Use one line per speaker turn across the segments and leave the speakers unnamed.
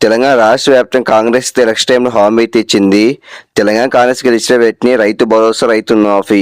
తెలంగాణ రాష్ట్ర వ్యాప్తంగా కాంగ్రెస్ ఎలక్షన్ టైంలో హామీ తెచ్చింది తెలంగాణ కాంగ్రెస్ గెలిచిన వెంటనే రైతు భరోసా రైతు మాఫీ.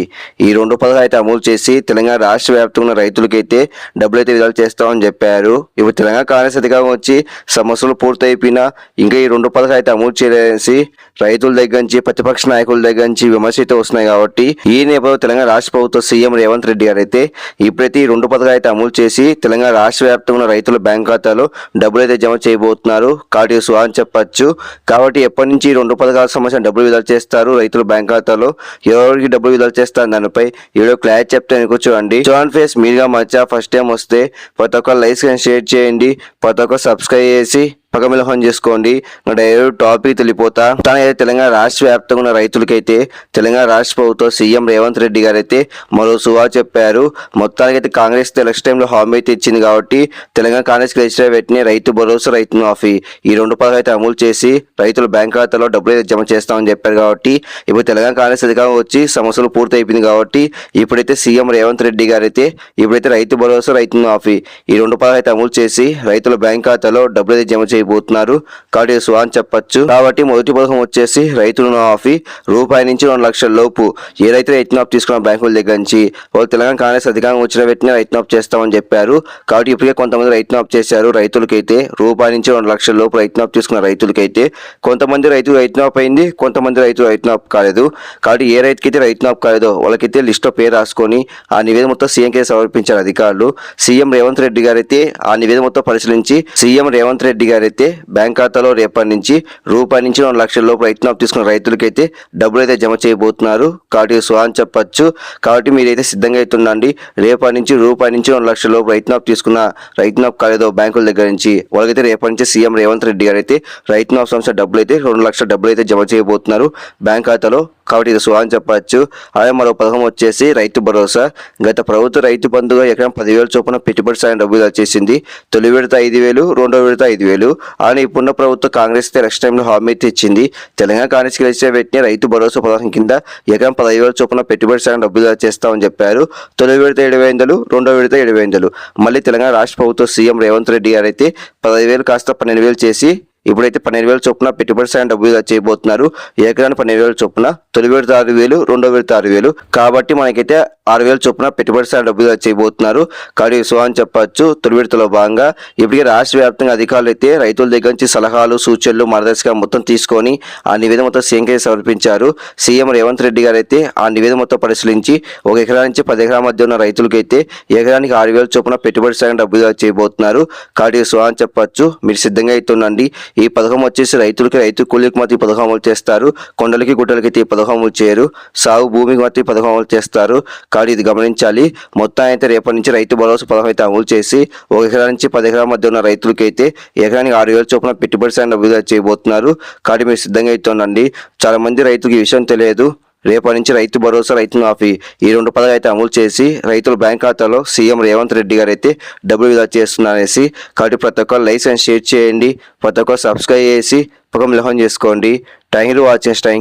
ఈ రెండు పథకాలు అయితే అమలు చేసి తెలంగాణ రాష్ట్ర వ్యాప్తంగా ఉన్న రైతులకైతే డబ్బులు అయితే విడుదల చేస్తామని చెప్పారు. ఇప్పుడు తెలంగాణ కాంగ్రెస్ అధికారం వచ్చి సమస్యలు పూర్తయిపోయినా ఇంకా ఈ రెండు పథకాలు అయితే అమలు చేయాలనేసి రైతుల దగ్గర నుంచి ప్రతిపక్ష నాయకుల దగ్గర నుంచి విమర్శ అయితే వస్తున్నాయి కాబట్టి ఈ నేపథ్యంలో తెలంగాణ రాష్ట్ర ప్రభుత్వ సీఎం రేవంత్ రెడ్డి గారు అయితే ఇప్పుడైతే ఈ రెండు పథకాలు అయితే అమలు చేసి తెలంగాణ రాష్ట్ర వ్యాప్తంగా ఉన్న రైతుల బ్యాంక్ ఖాతాలో డబ్బులు అయితే జమ చేయబోతున్నారు. కాబట్టి సుహా అని చెప్పచ్చు. కాబట్టి ఎప్పటి నుంచి రెండు పథకాల సంబంధించిన డబ్బులు విడుదల చేస్తారు? రైతుల బ్యాంక్ ఖాతాలో ఎవరికి డబ్బులు విడుదల చేస్తారు? దానిపై ఈ వీడియో క్లారిటీ చెప్తే అనుకో చూడండి. ఫేస్ మీరుగా మచ్చా ఫస్ట్ టైం వస్తే ప్రతి ఒక్క లైక్ షేర్ చేయండి ప్రతి ఒక్క సబ్స్క్రైబ్ చేసి పగమిలహం చేసుకోండి. డైరెక్ట్ టాపిక్ తెలిపోతా. తనైతే తెలంగాణ రాష్ట్ర వ్యాప్తంగా ఉన్న రైతులకైతే తెలంగాణ రాష్ట్ర ప్రభుత్వం సీఎం రేవంత్ రెడ్డి గారు అయితే మరో సువా చెప్పారు. మొత్తానికైతే కాంగ్రెస్ ఎలక్షన్ టైంలో హామీ అయితే ఇచ్చింది కాబట్టి తెలంగాణ కాంగ్రెస్ గెలిచిన వెంటనే రైతు భరోసా రైతు మాఫీ ఈ రెండు పథకాలు అయితే అమలు చేసి రైతుల బ్యాంక్ ఖాతాలో డబ్బులు అయితే జమ చేస్తామని చెప్పారు కాబట్టి ఇప్పుడు తెలంగాణ కాంగ్రెస్ అధికారం వచ్చి సమస్యలు పూర్తి అయిపోయింది కాబట్టి ఇప్పుడైతే సీఎం రేవంత్ రెడ్డి గారు అయితే ఇప్పుడైతే రైతు భరోసా రైతు మాఫీ ఈ రెండు పథకాలు అయితే అమలు చేసి రైతుల బ్యాంక్ ఖాతాలో డబ్బులు అయితే జమ చేయబోతున్నారు. కాబట్టి ఇది అని చెప్పచ్చు. కాబట్టి మొదటి పథకం వచ్చేసి రైతుల ఆఫీ రూపాయి నుంచి రెండు లక్షల లోపు. ఏ రైతు రైతు తీసుకున్న బ్యాంకుల దగ్గర నుంచి? వాళ్ళు తెలంగాణ కాంగ్రెస్ అధికారం వచ్చిన వెంటనే రైతు చేస్తామని చెప్పారు. కాబట్టి ఇప్పటికే కొంతమంది రైతు చేశారు రైతులకైతే. రూపాయి నుంచి రెండు లక్షల లోపు రైతు తీసుకున్న రైతులకైతే. కొంతమంది రైతు రైతు అయింది కొంతమంది రైతు రైతు కాలేదు. కాబట్టి ఏ రైతుకైతే రైతు కాలేదో వాళ్ళకైతే లిస్ట్లో పేరు రాసుకొని ఆ నివేదిక మొత్తం సీఎంకే సమర్పించారు అధికారులు. సీఎం రేవంత్ రెడ్డి గారైతే ఆ నివేదిక మొత్తం పరిశీలించి సీఎం రేవంత్ రెడ్డి వారైతే బ్యాంక్ ఖాతాలో రేపటి నుంచి రూపాయి నుంచి రెండు లక్షల లోపు రైతు తీసుకున్న రైతులకైతే డబ్బులు అయితే జమ చేయబోతున్నారు. కాబట్టి సో అని చెప్పచ్చు. కాబట్టి మీరైతే సిద్ధంగా అయితే ఉండండి. రేపటి నుంచి రూపాయి నుంచి రెండు లక్షల లోపు రైతు తీసుకున్న రైతు కాలేదో బ్యాంకుల దగ్గర నుంచి. వాళ్ళకైతే రేపటి నుంచి సీఎం రేవంత్ రెడ్డి గారు అయితే రైతునాప్ సంస్థ డబ్బులు అయితే రెండు లక్షల డబ్బులు అయితే జమ చేయబోతున్నారు. బ్యాంక్ ఖాతాలో కాబట్టి ఇది సుహా అని చెప్పచ్చు అలాగే మరో పథకం వచ్చేసి రైతు భరోసా. గత ప్రభుత్వ రైతు బంధుగా ఎకరం పదివేల చొప్పున పెట్టుబడి సాయం డబ్బులు వచ్చేసింది తొలి విడత ఐదు వేలు రెండో విడత ఐదు వేలు. అని ఇప్పుడున్న ప్రభుత్వం కాంగ్రెస్ ఎలక్షన్ టైంలో హామీ అయితే ఇచ్చింది. తెలంగాణ కాంగ్రెస్ గెలిచిన వెంటనే రైతు భరోసా పథకం కింద ఎకరం పదివేల చొప్పున పెట్టుబడి సాయం డబ్బులు చేస్తామని చెప్పారు. తొలి విడత ఏడు వందలు రెండో విడత ఏడు వందలు మళ్ళీ తెలంగాణ రాష్ట్ర ప్రభుత్వ సీఎం రేవంత్ రెడ్డి గారు అయితే పదహైదు వేలు కాస్త పన్నెండు వేలు చేసి ఇప్పుడైతే పన్నెండు వేల చొప్పున పెట్టుబడి సాయం డబ్బు చేయబోతున్నారు. ఏకరానికి పన్నెండు వేల చొప్పున తొలి విడత ఆరు వేలు రెండో విడత ఆరు వేలు. కాబట్టి మనకైతే ఆరు వేల చొప్పున పెట్టుబడి సాయం డబ్బు చేయబోతున్నారు. కాబట్టి సో అని చెప్పొచ్చు తొలి విడతలో భాగంగా. ఇప్పటికే రాష్ట్ర వ్యాప్తంగా అధికారులు అయితే రైతుల దగ్గర నుంచి సలహాలు సూచనలు మార్గదర్శకం మొత్తం తీసుకొని ఆ నివేదిక మొత్తం సీఎంకే సమర్పించారు. సీఎం రేవంత్ రెడ్డి గారు అయితే ఆ నివేదిక మొత్తం పరిశీలించి ఒక ఎకరా నుంచి పది ఎకరాల మధ్య ఉన్న రైతులకైతే ఎకరానికి ఆరు వేల చొప్పున పెట్టుబడి సాయం డబ్బు చేయబోతున్నారు. కాబట్టి సో అని మీరు సిద్ధంగా అయితే ఉండండి. ఈ పథకం వచ్చేసి రైతులకి రైతు కూలీకి మాత్రం ఈ పథకం అమలు చేస్తారు. కొండలకి గుట్టలకి ఈ పథకం అమలు చేయరు. సాగు భూమికి మాత్రం ఈ పథకం అమలు చేస్తారు. కాబట్టి ఇది గమనించాలి. మొత్తం అయితే రేపటి నుంచి రైతు భరోసా పథకం అయితే అమలు చేసి ఒక ఎకరా నుంచి పది ఎకరాల మధ్య ఉన్న రైతులకి అయితే ఎకరానికి ఆరు వేల చొప్పున పెట్టుబడి సాయం అభివృద్ధి చేయబోతున్నారు. కాబట్టి మీరు సిద్ధంగా అయితే ఉండండి. చాలా మంది రైతుకి ఈ విషయం తెలియదు. రేపటి నుంచి రైతు భరోసా రైతు మాఫీ ఈ రెండు పథకాలు అయితే అమలు చేసి రైతుల బ్యాంక్ ఖాతాలో సీఎం రేవంత్ రెడ్డి గారు అయితే డబ్బులు విధా చేస్తున్నారనేసి కాబట్టి ప్రతి ఒక్కరు లైక్ అండ్ షేర్ చేయండి. ప్రతి ఒక్కరు సబ్స్క్రైబ్ చేసి పక్కన మిలహం చేసుకోండి. Thank you watch thank